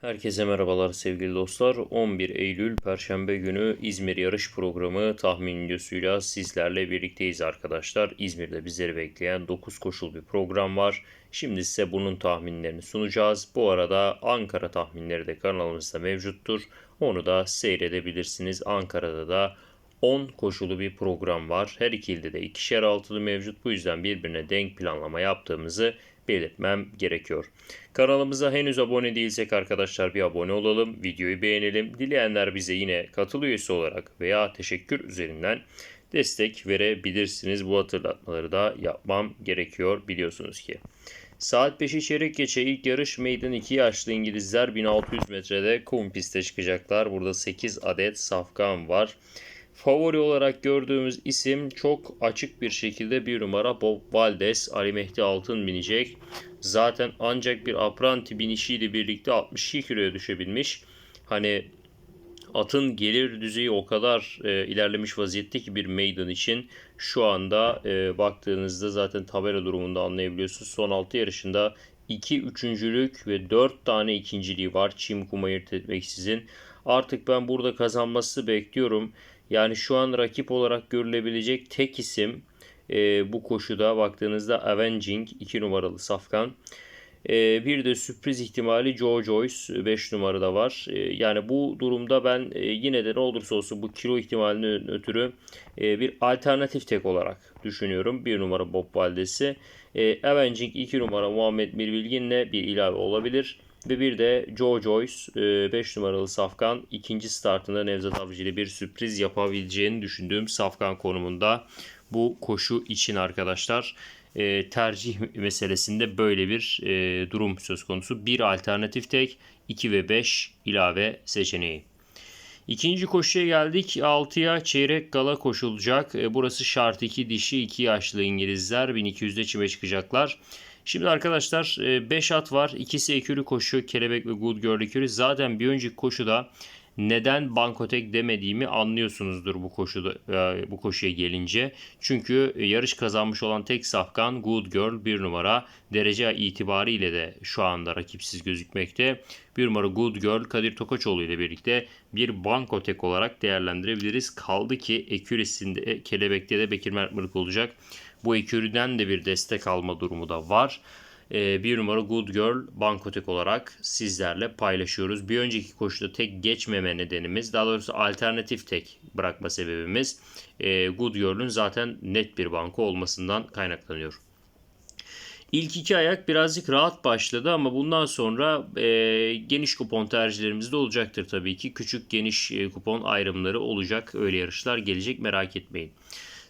Herkese merhabalar sevgili dostlar. 11 Eylül Perşembe günü İzmir yarış programı tahmin videosuyla sizlerle birlikteyiz arkadaşlar. İzmir'de bizleri bekleyen 9 koşul bir program var. Şimdi size bunun tahminlerini sunacağız. Bu arada Ankara tahminleri de kanalımızda mevcuttur. Onu da seyredebilirsiniz. Ankara'da da 10 koşulu bir program var. Her iki de ikişer altılı mevcut. Bu yüzden birbirine denk planlama yaptığımızı belirtmem gerekiyor. Kanalımıza henüz abone değilsek arkadaşlar bir abone olalım, videoyu beğenelim. Dileyenler bize yine katıl üyesi olarak veya teşekkür üzerinden destek verebilirsiniz. Bu hatırlatmaları da yapmam gerekiyor biliyorsunuz ki. Saat 5'i çeyrek geçe ilk yarış Maiden 2 yaşlı İngilizler 1600 metrede kum piste çıkacaklar. Burada 8 adet safkan var. Favori olarak gördüğümüz isim çok açık bir şekilde bir numara Bob Valdez. Ali Mehdi Altın binecek. Zaten ancak bir apranti binişiyle birlikte 62 kiloya düşebilmiş. Hani atın gelir düzeyi o kadar e, ilerlemiş vaziyette ki bir maiden için şu anda e, baktığınızda zaten tabela durumunda anlayabiliyorsunuz. Son 6 yarışında 2 üçüncülük ve 4 tane ikinciliği var. Çim kum ayırt etmeksizin. Artık ben burada kazanması bekliyorum. Yani şu an rakip olarak görülebilecek tek isim e, bu koşuda baktığınızda Avenging 2 numaralı Safkan. E, bir de sürpriz ihtimali Joe Joyce 5 numarada var. E, yani bu durumda ben e, yine de ne olursa olsun bu kilo ihtimalini ötürü e, bir alternatif tek olarak düşünüyorum. 1 numara Bob Valdez'i. E, Avenging 2 numara Muhammed Mirbilgin'le bir ilave olabilir. Ve bir de Joe Joyce 5 e, numaralı Safkan ikinci startında Nevzat Avcı ile bir sürpriz yapabileceğini düşündüğüm Safkan konumunda bu koşu için arkadaşlar e, tercih meselesinde böyle bir e, durum söz konusu. Bir alternatif tek 2 ve 5 ilave seçeneği. İkinci koşuya geldik. 6'ya çeyrek gala koşulacak. Burası şart 2 dişi 2 yaşlı İngilizler 1200'de çime çıkacaklar. Şimdi arkadaşlar 5 e, at var. İkisi ekürü koşuyor. Kelebek ve Good Girl ekürü. Zaten bir önceki koşuda neden Bankotek demediğimi anlıyorsunuzdur bu koşuda e, bu koşuya gelince. Çünkü yarış kazanmış olan tek safkan Good Girl bir numara derece itibariyle de şu anda rakipsiz gözükmekte. Bir numara Good Girl Kadir Tokaçoğlu ile birlikte bir Bankotek olarak değerlendirebiliriz. Kaldı ki ekürisinde kelebekte de Bekir Mertmırık olacak. Bu ekürüden de bir destek alma durumu da var. Ee, bir numara Good Girl Bankotek olarak sizlerle paylaşıyoruz. Bir önceki koşuda tek geçmeme nedenimiz daha doğrusu alternatif tek bırakma sebebimiz e, Good Girl'ün zaten net bir banko olmasından kaynaklanıyor. İlk iki ayak birazcık rahat başladı ama bundan sonra e, geniş kupon tercihlerimiz de olacaktır tabii ki. Küçük geniş e, kupon ayrımları olacak. Öyle yarışlar gelecek merak etmeyin.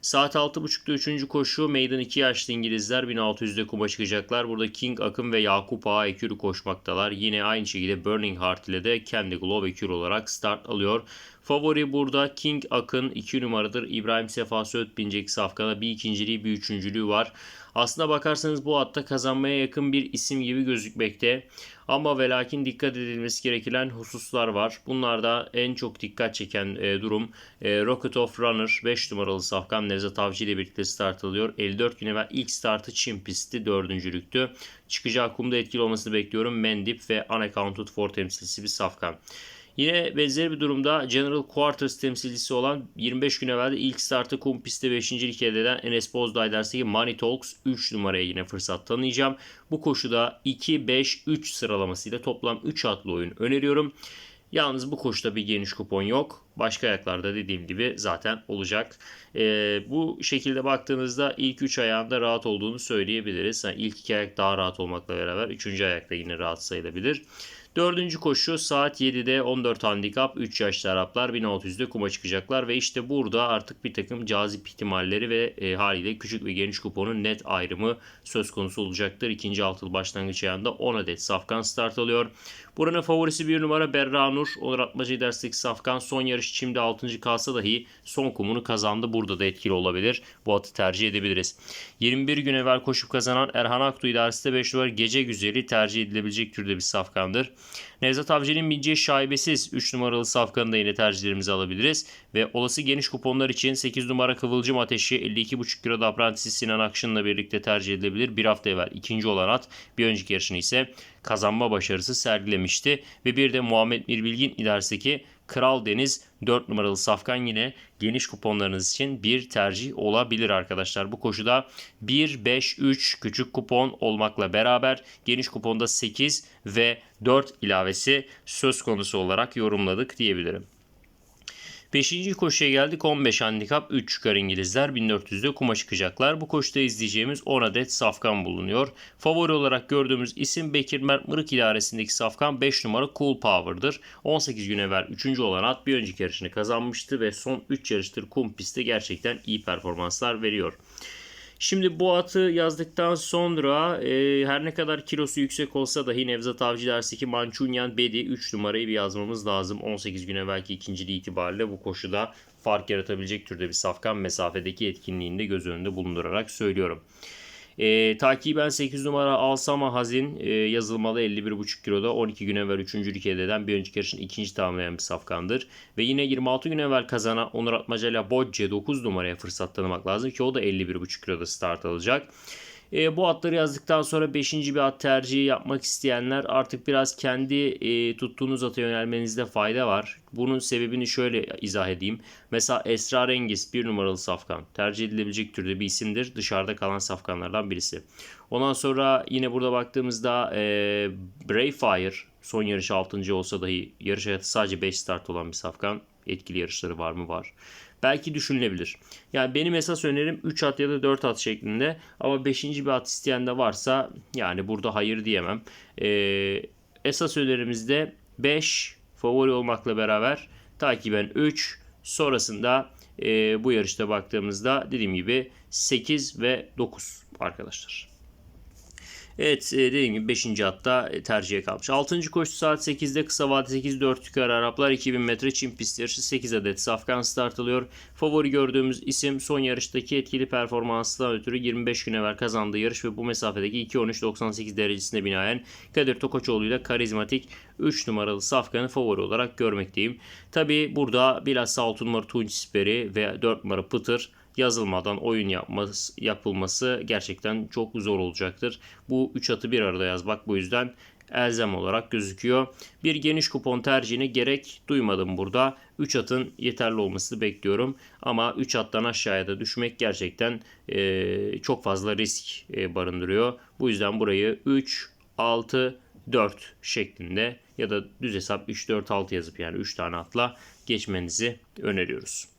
Saat 6.30'da 3. koşu Meydan 2 yaşlı İngilizler 1600'de kuma çıkacaklar. Burada King Akın ve Yakup Ağa Ekürü koşmaktalar. Yine aynı şekilde Burning Heart ile de Candy Glove Ekür olarak start alıyor. Favori burada King Akın 2 numaradır. İbrahim Sefa Söğüt binecek safkada bir ikinciliği bir üçüncülüğü var. Aslına bakarsanız bu hatta kazanmaya yakın bir isim gibi gözükmekte. Ama ve lakin dikkat edilmesi gereken hususlar var. Bunlarda en çok dikkat çeken e, durum e, Rocket of Runner 5 numaralı safkan Nevzat Avcı ile birlikte start alıyor. 54 gün evvel ilk startı Çin pisti dördüncülüktü. Çıkacağı kumda etkili olmasını bekliyorum. Mendip ve Unaccounted for temsilcisi bir safkan. Yine benzer bir durumda General Quarters temsilcisi olan 25 gün evvel ilk startı kum pistte 5. lik elde eden Enes Bozdağ Money Talks 3 numaraya yine fırsat tanıyacağım. Bu koşuda 2-5-3 sıralamasıyla toplam 3 atlı oyun öneriyorum. Yalnız bu koşuda bir geniş kupon yok. Başka ayaklarda dediğim gibi zaten olacak. Ee, bu şekilde baktığınızda ilk 3 ayağında rahat olduğunu söyleyebiliriz. Yani ilk 2 ayak daha rahat olmakla beraber 3. ayakta yine rahat sayılabilir. Dördüncü koşu saat 7'de 14 handikap 3 yaşlı Araplar 1600'de kuma çıkacaklar ve işte burada artık bir takım cazip ihtimalleri ve e, haliyle küçük ve geniş kuponun net ayrımı söz konusu olacaktır. İkinci altılı başlangıç ayağında 10 adet safkan start alıyor. Buranın favorisi bir numara Berra Nur. Onur Atmacı derslik safkan son yarış şimdi 6. kalsa dahi son kumunu kazandı. Burada da etkili olabilir. Bu atı tercih edebiliriz. 21 gün evvel koşup kazanan Erhan Aktu idaresinde 5 numara gece güzeli tercih edilebilecek türde bir safkandır. Nevzat Avcı'nın bineceği şaibesiz 3 numaralı safkanı da yine tercihlerimizi alabiliriz. Ve olası geniş kuponlar için 8 numara Kıvılcım Ateşi 52,5 kiloda aprantisi Sinan Akşın'la birlikte tercih edilebilir. Bir hafta evvel ikinci olan at bir önceki yarışını ise kazanma başarısı sergilemişti. Ve bir de Muhammed Mirbilgin ilerisindeki Kral Deniz 4 numaralı safkan yine geniş kuponlarınız için bir tercih olabilir arkadaşlar. Bu koşuda 1, 5, 3 küçük kupon olmakla beraber geniş kuponda 8 ve 4 ilavesi söz konusu olarak yorumladık diyebilirim. Beşinci koşuya geldik. 15 handikap 3 çıkar İngilizler. 1400'de kuma çıkacaklar. Bu koşuda izleyeceğimiz 10 adet safkan bulunuyor. Favori olarak gördüğümüz isim Bekir Mert Mırık idaresindeki safkan 5 numara Cool Power'dır. 18 gün evvel 3. olan at bir önceki yarışını kazanmıştı ve son 3 yarıştır kum pistte gerçekten iyi performanslar veriyor. Şimdi bu atı yazdıktan sonra e, her ne kadar kilosu yüksek olsa dahi Nevzat Avcı dersi ki Mançunyan Bedi 3 numarayı bir yazmamız lazım. 18 gün evvelki ikinciliği itibariyle bu koşuda fark yaratabilecek türde bir safkan mesafedeki etkinliğini de göz önünde bulundurarak söylüyorum. E, takiben 8 numara Alsama Hazin e, yazılmalı 51,5 kiloda 12 gün evvel 3. elde eden bir önceki yarışın ikinci tamamlayan bir safkandır. Ve yine 26 gün evvel kazanan Onur Atmaca ile Bocce 9 numaraya fırsat tanımak lazım ki o da 51,5 kiloda start alacak. E, bu atları yazdıktan sonra 5. bir at tercihi yapmak isteyenler artık biraz kendi e, tuttuğunuz ata yönelmenizde fayda var. Bunun sebebini şöyle izah edeyim. Mesela Esrarengiz bir numaralı safkan. Tercih edilebilecek türde bir isimdir. Dışarıda kalan safkanlardan birisi. Ondan sonra yine burada baktığımızda e, Brayfire son yarış 6. olsa dahi yarış hayatı sadece 5 start olan bir safkan. Etkili yarışları var mı? Var belki düşünülebilir. Yani benim esas önerim 3 at ya da 4 at şeklinde ama 5. bir at isteyen de varsa yani burada hayır diyemem. Ee, esas önerimizde 5 favori olmakla beraber takiben 3 sonrasında e, bu yarışta baktığımızda dediğim gibi 8 ve 9 arkadaşlar. Evet e, dediğim gibi 5. hatta e, tercihe kalmış. 6. koşu saat 8'de kısa vade 8 4 yukarı Araplar 2000 metre Çin pist yarışı 8 adet safkan start alıyor. Favori gördüğümüz isim son yarıştaki etkili performansından ötürü 25 gün evvel kazandığı yarış ve bu mesafedeki 2.13.98 derecesine binaen Kadir Tokoçoğlu ile karizmatik 3 numaralı safkanı favori olarak görmekteyim. Tabi burada bilhassa 6 numara Tunç Siperi ve 4 numara Pıtır yazılmadan oyun yapması, yapılması gerçekten çok zor olacaktır. Bu 3 atı bir arada yazmak bu yüzden elzem olarak gözüküyor. Bir geniş kupon tercihine gerek duymadım burada. 3 atın yeterli olmasını bekliyorum. Ama 3 attan aşağıya da düşmek gerçekten e, çok fazla risk e, barındırıyor. Bu yüzden burayı 3, 6, 4 şeklinde ya da düz hesap 3, 4, 6 yazıp yani 3 tane atla geçmenizi öneriyoruz.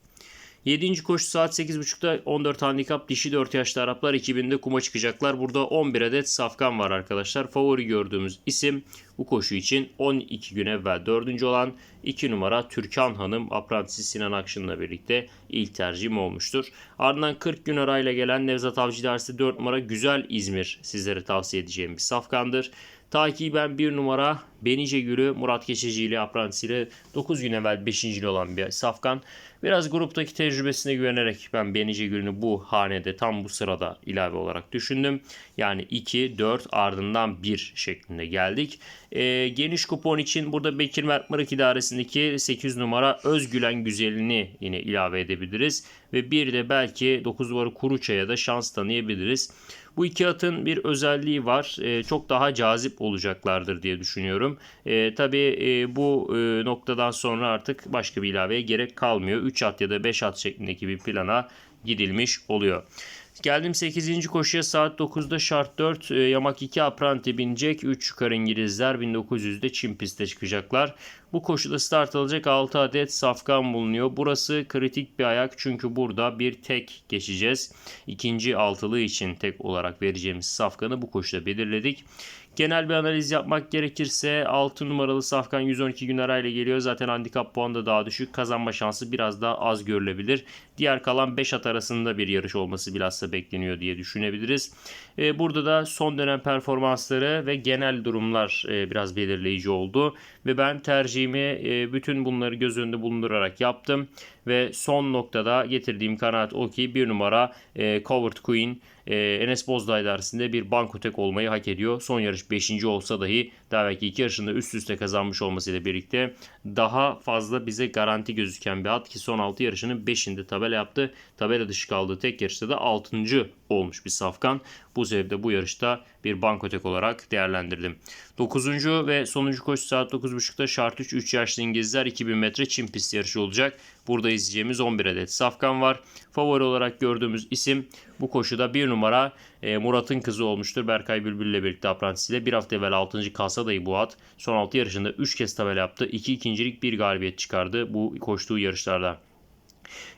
7. koşu saat 8.30'da 14 handikap dişi 4 yaşlı Araplar 2000'de kuma çıkacaklar. Burada 11 adet safkan var arkadaşlar. Favori gördüğümüz isim bu koşu için 12 gün evvel 4. olan 2 numara Türkan Hanım aprantisi Sinan Akşın'la birlikte ilk tercihim olmuştur. Ardından 40 gün arayla gelen Nevzat Avcı dersi 4 numara Güzel İzmir sizlere tavsiye edeceğim bir safkandır. Takiben bir numara Benice Gülü Murat Geçici ile aprantisiyle 9 gün evvel 5. olan bir safkan. Biraz gruptaki tecrübesine güvenerek ben Benice Gül'ünü bu hanede tam bu sırada ilave olarak düşündüm. Yani 2, 4 ardından 1 şeklinde geldik. E, geniş kupon için burada Bekir Mert Mırık idaresindeki 8 numara Özgülen Güzelini yine ilave edebiliriz. Ve bir de belki 9 numara Kuruça'ya da şans tanıyabiliriz. Bu iki atın bir özelliği var. E, çok daha cazip olacaklardır diye düşünüyorum. E, tabii e, bu e, noktadan sonra artık başka bir ilaveye gerek kalmıyor. 3 at ya da 5 at şeklindeki bir plana gidilmiş oluyor. Geldim 8. koşuya saat 9'da şart 4 e, yamak 2 apranti binecek. 3 yukarı İngilizler 1900'de Çin piste çıkacaklar. Bu koşuda start alacak 6 adet safkan bulunuyor. Burası kritik bir ayak çünkü burada bir tek geçeceğiz. İkinci altılı için tek olarak vereceğimiz safkanı bu koşuda belirledik. Genel bir analiz yapmak gerekirse 6 numaralı Safkan 112 gün arayla geliyor. Zaten handikap puanı da daha düşük. Kazanma şansı biraz daha az görülebilir. Diğer kalan 5 at arasında bir yarış olması bilhassa bekleniyor diye düşünebiliriz. E, burada da son dönem performansları ve genel durumlar e, biraz belirleyici oldu. Ve ben tercihimi e, bütün bunları göz önünde bulundurarak yaptım. Ve son noktada getirdiğim kanaat o ki bir numara e, Queen e, Enes Bozdağ idaresinde bir banko tek olmayı hak ediyor. Son yarış 5. olsa dahi daha belki iki yarışında üst üste kazanmış olmasıyla birlikte daha fazla bize garanti gözüken bir at ki son 6 yarışının 5'inde tabela yaptı. Tabela dışı kaldığı tek yarışta da 6. olmuş bir safkan. Bu sebeple bu yarışta bir bankotek olarak değerlendirdim. 9. ve sonuncu koşu saat 9.30'da şart 3 3 yaşlı İngilizler 2000 metre çim pist yarışı olacak. Burada izleyeceğimiz 11 adet safkan var. Favori olarak gördüğümüz isim bu koşuda bir numara e, Murat'ın kızı olmuştur. Berkay Bülbül ile birlikte aprantisiyle. Bir hafta evvel 6. kalsa dahi bu at. Son 6 yarışında 3 kez tabela yaptı. 2 ikincilik bir galibiyet çıkardı bu koştuğu yarışlarda.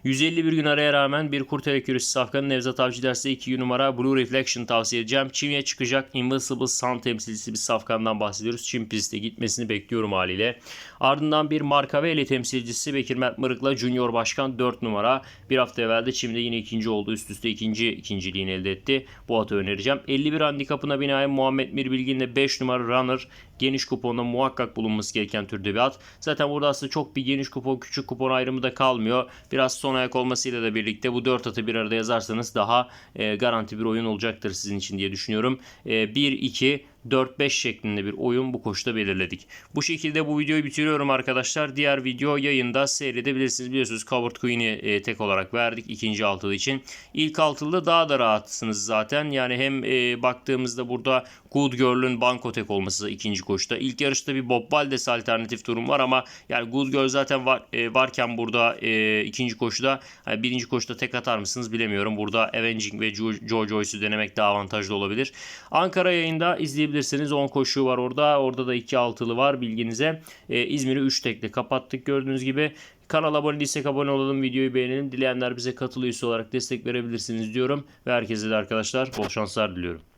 151 gün araya rağmen bir kurtarı küresi safkanın Nevzat Avcı dersi 2 numara Blue Reflection tavsiye edeceğim. Çin'e çıkacak Invincible Sun temsilcisi bir safkandan bahsediyoruz. Çin pistte gitmesini bekliyorum haliyle. Ardından bir marka ve temsilcisi Bekir Mert Mırık'la Junior Başkan 4 numara. Bir hafta evvel de Çim'de yine ikinci oldu. Üst üste ikinci ikinciliğini elde etti. Bu atı önereceğim. 51 handikapına binaen Muhammed Mir Bilgin'le 5 numara Runner geniş kuponda muhakkak bulunması gereken türde bir at. Zaten burada aslında çok bir geniş kupon küçük kupon ayrımı da kalmıyor. Biraz son ayak olmasıyla da birlikte bu 4 atı bir arada yazarsanız daha e, garanti bir oyun olacaktır sizin için diye düşünüyorum. E, 1-2 4-5 şeklinde bir oyun bu koşuda belirledik. Bu şekilde bu videoyu bitiriyorum arkadaşlar. Diğer video yayında seyredebilirsiniz. Biliyorsunuz Covered Queen'i e, tek olarak verdik ikinci altılı için. İlk altılıda daha da rahatsınız zaten. Yani hem e, baktığımızda burada Good Girl'ün banko tek olması ikinci koşuda. İlk yarışta bir Bob Valdez alternatif durum var ama yani Good Girl zaten var, e, varken burada e, ikinci koşuda yani birinci koşuda tek atar mısınız bilemiyorum. Burada Avenging ve Joe Joyce'u denemek daha avantajlı olabilir. Ankara yayında izleyebilirsiniz yapabilirsiniz. 10 koşu var orada. Orada da 2 altılı var bilginize. Ee, İzmir'i 3 tekle kapattık gördüğünüz gibi. Kanala abone değilsek abone olalım. Videoyu beğenelim. Dileyenler bize katıl olarak destek verebilirsiniz diyorum. Ve herkese de arkadaşlar bol şanslar diliyorum.